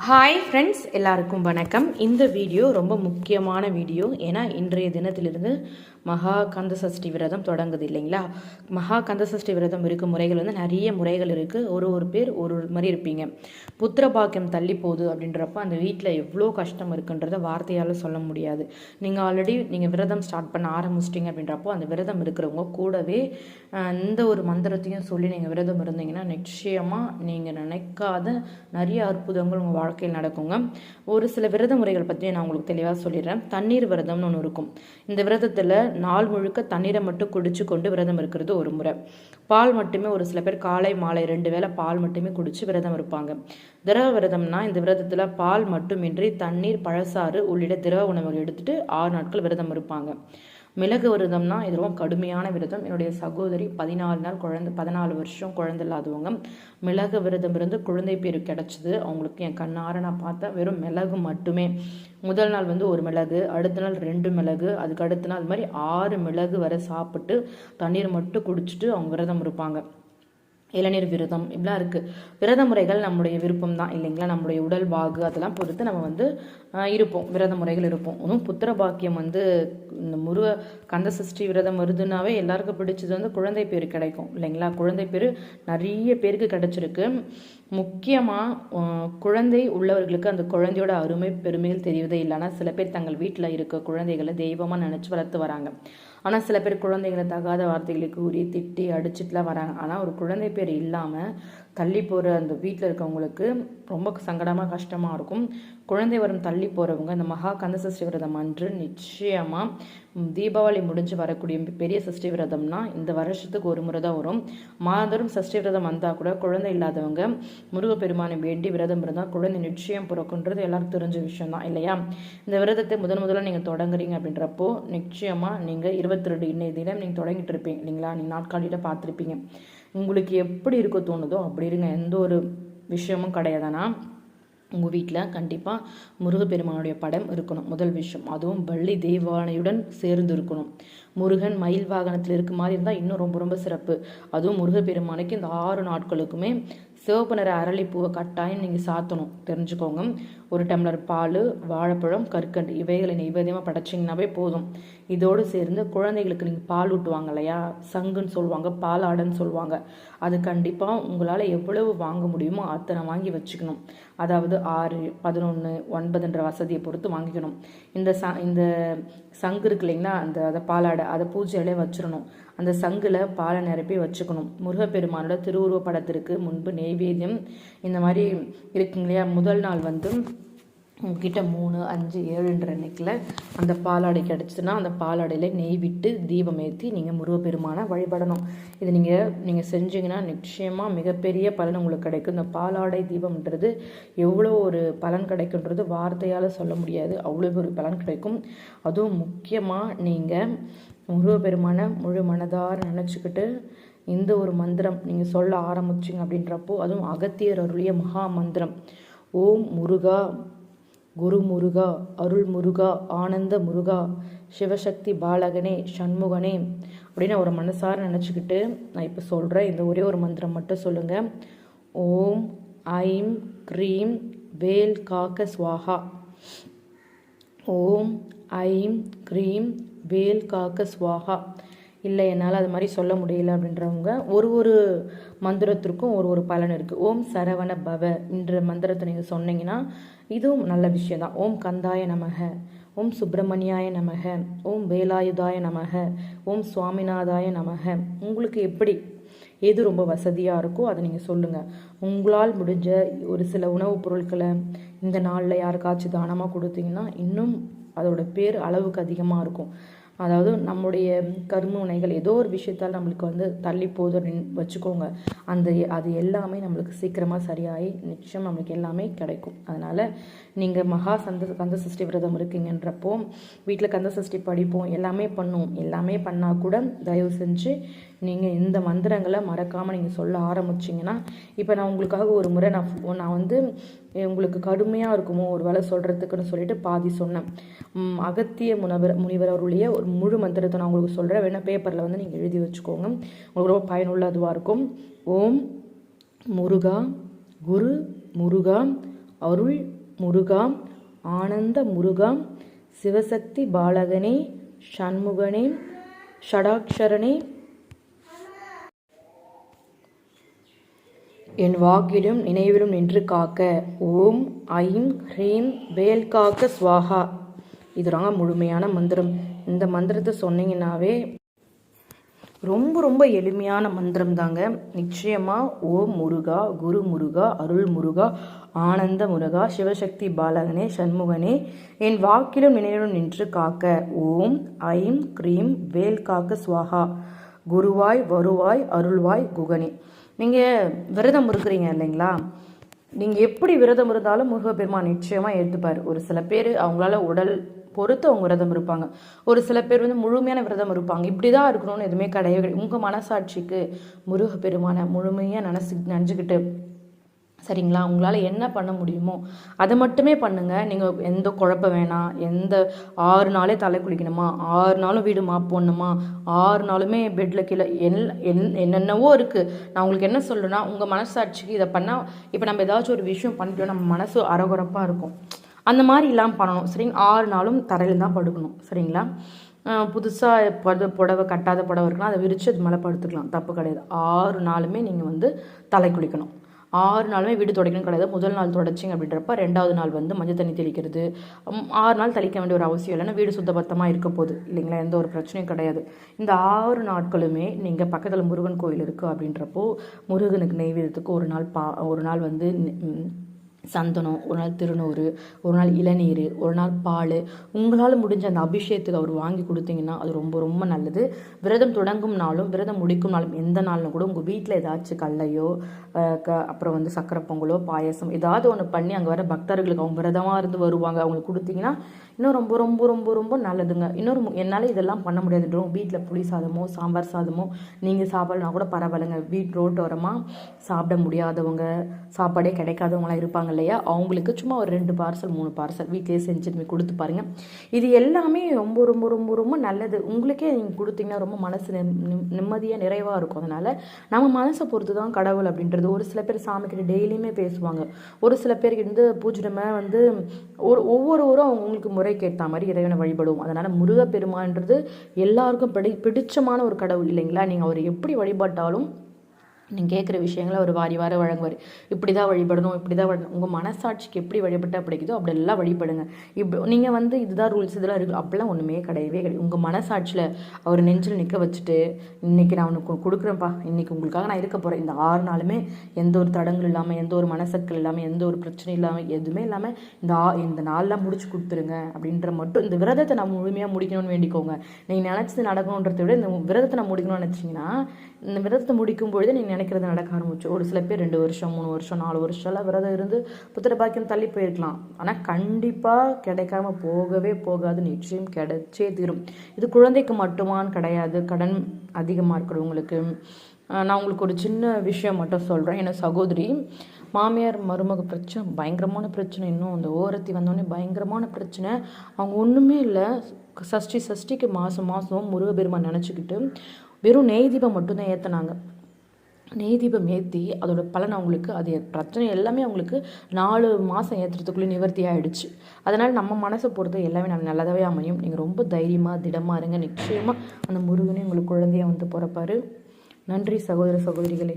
Hi friends எல்லாருக்கும் வணக்கம். இந்த வீடியோ ரொம்ப முக்கியமான வீடியோ. ஏன்னா இன்றைய தினத்திலிருந்து மகா கந்த சஷ்டி விரதம் தொடங்குது இல்லைங்களா? மகா கந்த சஷ்டி விரதம் இருக்கும் முறைகள் வந்து நிறைய முறைகள் இருக்குது ஒரு ஒரு பேர் ஒரு ஒரு மாதிரி இருப்பீங்க. புத்திர பாக்கியம் தள்ளி போகுது அப்படின்றப்ப அந்த வீட்டில் எவ்வளோ கஷ்டம் இருக்குன்றத வார்த்தையால் சொல்ல முடியாது. நீங்கள் ஆல்ரெடி நீங்கள் விரதம் ஸ்டார்ட் பண்ண ஆரம்பிச்சிட்டிங்க அப்படின்றப்போ அந்த விரதம் இருக்கிறவங்க கூடவே எந்த இந்த ஒரு மந்திரத்தையும் சொல்லி நீங்கள் விரதம் இருந்தீங்கன்னா நிச்சயமாக நீங்கள் நினைக்காத நிறைய அற்புதங்கள் உங்கள் வாழ்க்கையில் நடக்குங்க. ஒரு சில விரத முறைகள் பற்றி நான் உங்களுக்கு தெளிவாக சொல்லிடுறேன். தண்ணீர் விரதம்னு ஒன்று இருக்கும். இந்த விரதத்தில் நாள் முழுக்க தண்ணீரை மட்டும் குடிச்சு கொண்டு விரதம் இருக்கிறது ஒரு முறை. பால் மட்டுமே ஒரு சில பேர் காலை மாலை ரெண்டு வேளை பால் மட்டுமே குடிச்சு விரதம் இருப்பாங்க. திரவ விரதம்னா இந்த விரதத்தில் பால் மட்டுமின்றி தண்ணீர் பழசாறு உள்ளிட்ட திரவ உணவுகள் எடுத்துட்டு ஆறு நாட்கள் விரதம் இருப்பாங்க. மிளகு விரதம்னா இது ரொம்ப கடுமையான விரதம். என்னுடைய சகோதரி பதினாலு நாள் குழந்தை பதினாலு வருஷம் குழந்தை இல்லாதவங்க. மிளகு விரதம் இருந்து குழந்தை பேர் கிடச்சிது. அவங்களுக்கு என் கண்ணார நான் பார்த்தேன். வெறும் மிளகு மட்டுமே. முதல் நாள் வந்து ஒரு மிளகு அடுத்த நாள் ரெண்டு மிளகு அதுக்கு அடுத்த நாள் அது மாதிரி ஆறு மிளகு வரை சாப்பிட்டு தண்ணீர் மட்டும் குடிச்சிட்டு அவங்க விரதம் இருப்பாங்க. இளநீர் விரதம் இப்படிலாம் இருக்குது விரத முறைகள் நம்முடைய விருப்பம் தான் இல்லைங்களா? நம்முடைய உடல் பாகு அதெல்லாம் பொறுத்து நம்ம வந்து இருப்போம். விரத முறைகள் இருப்போம். ஒன்றும் புத்திர பாக்கியம் வந்து இந்த முருக கந்த சஷ்டி விரதம் வருதுன்னாவே எல்லாருக்கும் பிடிச்சது வந்து குழந்தை பேர் கிடைக்கும் இல்லைங்களா? குழந்தை பேர் நிறைய பேருக்கு கிடைச்சிருக்கு. முக்கியமாக குழந்தை உள்ளவர்களுக்கு அந்த குழந்தையோட அருமை பெருமைகள் தெரியவதே இல்லைனா சில பேர் தங்கள் வீட்டில் இருக்க குழந்தைகளை தெய்வமாக நினச்சி வளர்த்து வராங்க. ஆனால் சில பேர் குழந்தைங்களை தகாத வார்த்தைகளை கூறி திட்டி அடிச்சுட்டுலாம் வராங்க. ஆனால் ஒரு குழந்தை பேர் இல்லாமல் தள்ளி போகிற அந்த வீட்டில் இருக்கவங்களுக்கு ரொம்ப சங்கடமாக கஷ்டமாக இருக்கும். குழந்தை வரும் தள்ளி போகிறவங்க இந்த மகா கந்த சஷ்டி விரதம் அன்று நிச்சயமாக தீபாவளி முடிஞ்சு வரக்கூடிய பெரிய சஷ்டி விரதம்னா இந்த வருஷத்துக்கு ஒரு முறை தான் வரும். மாதந்தோறும் சஷ்டி விரதம் வந்தால் கூட குழந்தை இல்லாதவங்க முருகப்பெருமானை வேண்டி விரதம் இருந்தால் குழந்தை நிச்சயம் பிறக்குன்றது எல்லாருக்கும் தெரிஞ்ச விஷயம் தான் இல்லையா? இந்த விரதத்தை முதன் முதல்ல நீங்கள் தொடங்குறீங்க அப்படின்றப்போ நிச்சயமாக நீங்கள் இருபத்தி ரெண்டு இன்னைய தினம் நீங்கள் தொடங்கிட்டு இருப்பீங்க இல்லைங்களா? நீங்கள் நாட்காலியில் பார்த்துருப்பீங்க. உங்களுக்கு எப்படி இருக்க தோணுதோ அப்படி இருங்க. எந்த ஒரு விஷயமும் கிடையாதுன்னா உங்கள் வீட்டில் கண்டிப்பாக முருகப்பெருமானுடைய படம் இருக்கணும். முதல் விஷயம். அதுவும் வள்ளி தெய்வானையுடன் சேர்ந்து இருக்கணும். முருகன் மயில் வாகனத்தில் இருக்க மாதிரி இருந்தால் இன்னும் ரொம்ப ரொம்ப சிறப்பு. அதுவும் முருகப்பெருமானுக்கு இந்த ஆறு நாட்களுக்குமே சிவப்பு நிற அரளிப்பூவை கட்டாயம் நீங்கள் சாத்தணும். தெரிஞ்சுக்கோங்க. ஒரு டம்ளர் பால் வாழைப்பழம் கற்கண்டு இவைகளை நெய்வேதியமாக படைச்சிங்கனாவே போதும். இதோடு சேர்ந்து குழந்தைகளுக்கு நீங்கள் பால் ஊட்டுவாங்க இல்லையா? சங்குன்னு சொல்லுவாங்க பாலாடன்னு சொல்லுவாங்க. அது கண்டிப்பாக உங்களால் எவ்வளவு வாங்க முடியுமோ அத்தனை வாங்கி வச்சுக்கணும். அதாவது ஆறு பதினொன்று ஒன்பதுன்ற வசதியை பொறுத்து வாங்கிக்கணும். இந்த ச இந்த சங்கு இருக்கு இல்லைங்களா? அந்த அதை பாலாடை அதை பூஜையிலே வச்சிடணும். அந்த சங்கில் பாலை நிரப்பி வச்சுக்கணும். முருகப்பெருமானோட திருவுருவ படத்திற்கு முன்பு நெய்வேத்தியம் இந்த மாதிரி இருக்குங்க இல்லையா? முதல் நாள் வந்து உங்ககிட்ட மூணு அஞ்சு ஏழுன்ற அன்னைக்கில் அந்த பாலாடை கிடச்சிதுன்னா அந்த பாலாடையில் நெய் விட்டு தீபம் ஏற்றி நீங்கள் முருகப்பெருமானை வழிபடணும். இது நீங்கள் நீங்கள் செஞ்சீங்கன்னா நிச்சயமாக மிகப்பெரிய பலன் உங்களுக்கு கிடைக்கும். இந்த பாலாடை தீபம்ன்றது எவ்வளோ ஒரு பலன் கிடைக்குன்றது வார்த்தையால் சொல்ல முடியாது. அவ்வளோ ஒரு பலன் கிடைக்கும். அதுவும் முக்கியமாக நீங்கள் முருகப்பெருமானை முழு மனதார நினச்சிக்கிட்டு இந்த ஒரு மந்திரம் நீங்கள் சொல்ல ஆரம்பிச்சிங்க அப்படின்றப்போ அதுவும் அகத்தியர் அருளிய மகா மந்திரம். ஓம் முருகா குரு முருகா அருள் முருகா ஆனந்த முருகா சிவசக்தி பாலகனே சண்முகனே அப்படின்னு ஒரு மனசார நினச்சிக்கிட்டு நான் இப்போ சொல்கிறேன் இந்த ஒரே ஒரு மந்திரம் மட்டும் சொல்லுங்கள் ஓம் ஐம் க்ரீம் வேல் காக்க ஸ்வாகா ஓம் ஐம் க்ரீம் வேல் காக்க ஸ்வாகா இல்லை என்னால் அது மாதிரி சொல்ல முடியல அப்படின்றவங்க ஒரு ஒரு மந்திரத்திற்கும் ஒரு ஒரு பலன் இருக்குது ஓம் சரவண பவ என்ற மந்திரத்தை நீங்கள் சொன்னீங்கன்னா இதுவும் நல்ல விஷயம் தான் ஓம் கந்தாய நமக ஓம் சுப்பிரமணியாய நமக ஓம் வேலாயுதாய நமக ஓம் சுவாமிநாதாய நமக. உங்களுக்கு எப்படி எது ரொம்ப வசதியாக இருக்கோ அதை நீங்கள் சொல்லுங்கள் உங்களால் முடிஞ்ச ஒரு சில உணவுப் பொருட்களை இந்த நாளில் யாருக்காச்சும் தானமாக கொடுத்தீங்கன்னா இன்னும் அதோட பேர் அளவுக்கு அதிகமாக இருக்கும். அதாவது நம்முடைய கர்மவினைகள் ஏதோ ஒரு விஷயத்தால் நம்மளுக்கு வந்து தள்ளி போகுது அப்படின்னு வச்சுக்கோங்க. அந்த அது எல்லாமே நம்மளுக்கு சீக்கிரமாக சரியாகி நிச்சயம் நம்மளுக்கு எல்லாமே கிடைக்கும். அதனால் நீங்கள் மகா சந்த கந்த சஷ்டி விரதம் இருக்கீங்கன்றப்போ வீட்டில் கந்த சஷ்டி படிப்போம் எல்லாமே பண்ணுவோம் எல்லாமே பண்ணால் கூட தயவு செஞ்சு நீங்கள் இந்த மந்திரங்களை மறக்காமல் நீங்கள் சொல்ல ஆரம்பிச்சிங்கன்னா இப்போ நான் உங்களுக்காக ஒரு முறை நான் நான் வந்து உங்களுக்கு கடுமையாக இருக்குமோ ஒரு வேலை சொல்கிறதுக்குன்னு சொல்லிட்டு பாதி சொன்னேன். அகத்திய முனவர் முனிவர் அவருடைய ஒரு முழு மந்திரத்தை நான் உங்களுக்கு சொல்கிறேன் வேணால் பேப்பரில் வந்து நீங்கள் எழுதி வச்சுக்கோங்க. உங்களுக்கு ரொம்ப பயனுள்ள அதுவாக இருக்கும். ஓம் முருகா குரு முருகா அருள் முருகா ஆனந்த முருகா சிவசக்தி பாலகனே சண்முகனே ஷடாக்ஷரனே என் வாக்கிலும் நினைவிலும் நின்று காக்க. ஓம் ஐம் ஹ்ரீம் வேல் காக்க ஸ்வாகா இதுதாங்க முழுமையான மந்திரம். இந்த மந்திரத்தை சொன்னீங்கன்னாவே ரொம்ப ரொம்ப எளிமையான மந்திரம் தாங்க. நிச்சயமாக ஓம் முருகா குரு முருகா அருள் முருகா ஆனந்த முருகா சிவசக்தி பாலகனே சண்முகனே என் வாக்கிலும் நினைவிலும் நின்று காக்க. ஓம் ஐம் க்ரீம் வேல் காக்க ஸ்வாகா குருவாய் வருவாய் அருள்வாய் குகனே. நீங்கள் விரதம் இருக்கிறீங்க இல்லைங்களா? நீங்கள் எப்படி விரதம் இருந்தாலும் முருகப்பெருமான் நிச்சயமாக ஏற்றுப்பார் ஒரு சில பேர் அவங்களால உடல் பொறுத்து அவங்க விரதம் இருப்பாங்க. ஒரு சில பேர் வந்து முழுமையான விரதம் இருப்பாங்க. இப்படி தான் இருக்கணும்னு எதுவுமே கிடையவே கிடையாது. உங்கள் மனசாட்சிக்கு முருகப்பெருமானை முழுமையாக நினச்சி நினச்சிக்கிட்டு சரிங்களா? உங்களால் என்ன பண்ண முடியுமோ அதை மட்டுமே பண்ணுங்கள் நீங்கள் எந்த குழப்பம் வேணாம். எந்த ஆறு நாளே தலை குளிக்கணுமா? ஆறு நாளும் வீடு மாப் போடணுமா? ஆறு நாளுமே பெட்டில் கீழே என் என் என்னென்னவோ இருக்குது நான் உங்களுக்கு என்ன சொல்லணும்னா உங்கள் மனசாட்சிக்கு இதை பண்ணால் இப்போ நம்ம ஏதாச்சும் ஒரு விஷயம் பண்ணிட்டோம் நம்ம மனசு அரகுறப்பாக இருக்கும். அந்த மாதிரி இல்லாமல் பண்ணணும். சரிங்க? ஆறு நாளும் தரையில் தான் படுக்கணும். சரிங்களா? புதுசாக படு புடவை கட்டாத புடவை இருக்குன்னா அதை விரித்து அது மேலே படுத்துக்கலாம். தப்பு கிடையாது. ஆறு நாளுமே நீங்கள் வந்து தலை குளிக்கணும். ஆறு நாளுமே வீடு துடைக்கணும் கிடையாது. முதல் நாள் தொடச்சிங்க அப்படின்றப்ப ரெண்டாவது நாள் வந்து மஞ்சள் தண்ணி தெளிக்கிறது. ஆறு நாள் தெளிக்க வேண்டிய ஒரு அவசியம் இல்லைன்னா வீடு சுத்தபத்தமாக இருக்க போகுது. இல்லைங்களா? எந்த ஒரு பிரச்சனையும் கிடையாது. இந்த ஆறு நாட்களுமே நீங்கள் பக்கத்தில் முருகன் கோயில் இருக்குது அப்படின்றப்போ முருகனுக்கு நெய்வேதத்துக்கு ஒரு நாள் பா ஒரு நாள் வந்து சந்தனம் ஒரு நாள் திருநூறு ஒரு நாள் இளநீர் ஒரு நாள் பால். உங்களால் முடிஞ்ச அந்த அபிஷேகத்துக்கு அவர் வாங்கி கொடுத்தீங்கன்னா அது ரொம்ப ரொம்ப நல்லது. விரதம் தொடங்கும் நாளும் விரதம் முடிக்கும் நாளும் எந்த நாளும் கூட உங்கள் வீட்டில் ஏதாச்சும் கல்லையோ க அப்புறம் வந்து சக்கரை பொங்கலோ பாயசம் ஏதாவது ஒன்று பண்ணி அங்கே வர பக்தர்களுக்கு அவங்க விரதமாக இருந்து வருவாங்க. அவங்களுக்கு கொடுத்தீங்கன்னா இன்னும் ரொம்ப ரொம்ப ரொம்ப ரொம்ப நல்லதுங்க. இன்னொரு என்னால் இதெல்லாம் பண்ண முடியாதுன்றோம் வீட்டில் புளி சாதமோ சாம்பார் சாதமோ நீங்கள் சாப்பிடலாம் கூட பரவாயில்லைங்க. வீட் ரோட்டோரமாக சாப்பிட முடியாதவங்க சாப்பாடே கிடைக்காதவங்களாம் இருப்பாங்க இல்லையா? அவங்களுக்கு சும்மா ஒரு ரெண்டு பார்சல் மூணு பார்சல் வீட்டிலே செஞ்சு கொடுத்து பாருங்கள் இது எல்லாமே ரொம்ப ரொம்ப ரொம்ப ரொம்ப நல்லது. உங்களுக்கே நீங்கள் கொடுத்தீங்கன்னா ரொம்ப மனசு நிம்மதியாக நிறைவாக இருக்கும். அதனால் நம்ம மனசை பொறுத்து தான் கடவுள் அப்படின்றது. ஒரு சில பேர் சாமிக்கிட்ட டெய்லியுமே பேசுவாங்க. ஒரு சில பேருக்கு வந்து பூஜை வந்து ஒரு ஒவ்வொருவரும் அவங்களுக்கு முறைக்கு ஏற்ற மாதிரி இறைவனை வழிபடுவோம். அதனால் முருகப்பெருமான்றது எல்லாருக்கும் பிடி பிடிச்சமான ஒரு கடவுள் இல்லைங்களா? நீங்கள் அவர் எப்படி வழிபட்டாலும் நீங்கள் கேட்குற விஷயங்களை அவர் வாரி வார வழங்குவார். இப்படி தான் வழிபடணும் இப்படி தான் உங்கள் மனசாட்சிக்கு எப்படி வழிபட்டால் பிடிக்குதோ அப்படி எல்லாம் வழிபடுங்க. இப்போ நீங்கள் வந்து இதுதான் ரூல்ஸ் இதெல்லாம் இருக்குது அப்படிலாம் ஒன்றுமே கிடையவே கிடையாது. உங்கள் மனசாட்சியில் அவர் நெஞ்சில் நிற்க வச்சுட்டு இன்றைக்கி நான் உனக்கு கொடுக்குறேன்ப்பா இன்றைக்கி உங்களுக்காக நான் இருக்க போகிறேன் இந்த ஆறு நாளுமே எந்த ஒரு தடங்கள் இல்லாமல் எந்த ஒரு மனசக்கள் இல்லாமல் எந்த ஒரு பிரச்சனையும் இல்லாமல் எதுவுமே இல்லாமல் இந்த ஆ இந்த நாளெலாம் முடிச்சு கொடுத்துருங்க அப்படின்ற மட்டும் இந்த விரதத்தை நான் முழுமையாக முடிக்கணும்னு வேண்டிக்கோங்க. நீங்கள் நினச்சது நடக்கணுன்றதை விட இந்த விரதத்தை நான் முடிக்கணும்னு நினச்சிங்கன்னா இந்த விரதத்தை முடிக்கும் பொழுது நீங்கள் நினைக்கிறது நடக்க ஆரம்பிச்சு. ஒரு சில பேர் ரெண்டு வருஷம் மூணு வருஷம் நாலு வருஷம்லாம் விரதம் இருந்து புத்திர பாக்கியம் தள்ளி போயிருக்கலாம். ஆனால் கண்டிப்பாக கிடைக்காம போகவே போகாது. நிச்சயம் கிடைச்சே தீரும். இது குழந்தைக்கு மட்டுமான்னு கிடையாது. கடன் அதிகமாக இருக்கிறவங்களுக்கு. நான் உங்களுக்கு ஒரு சின்ன விஷயம் மட்டும் சொல்கிறேன் என்ன சகோதரி மாமியார் மருமக பிரச்சனை பயங்கரமான பிரச்சனை. இன்னும் அந்த ஓரத்தி வந்தோடனே பயங்கரமான பிரச்சனை. அவங்க ஒன்றுமே இல்லை. சஷ்டி சஷ்டிக்கு மாதம் மாதம் முருகபெருமான் நினச்சிக்கிட்டு வெறும் நெய் தீபம் மட்டும்தான் ஏற்றினாங்க நெய் தீபம் ஏற்றி அதோட பலன் அவங்களுக்கு அது பிரச்சனை எல்லாமே அவங்களுக்கு நாலு மாதம் ஏற்றுறதுக்குள்ளே நிவர்த்தி ஆகிடுச்சு அதனால் நம்ம மனசை பொறுத்து எல்லாமே நம்ம நல்லதாகவே அமையும். நீங்கள் ரொம்ப தைரியமாக திடமாக இருங்க. நிச்சயமாக அந்த முருகனே உங்களுக்கு குழந்தையாக வந்து பிறப்பாரு. நன்றி சகோதர சகோதரிகளே.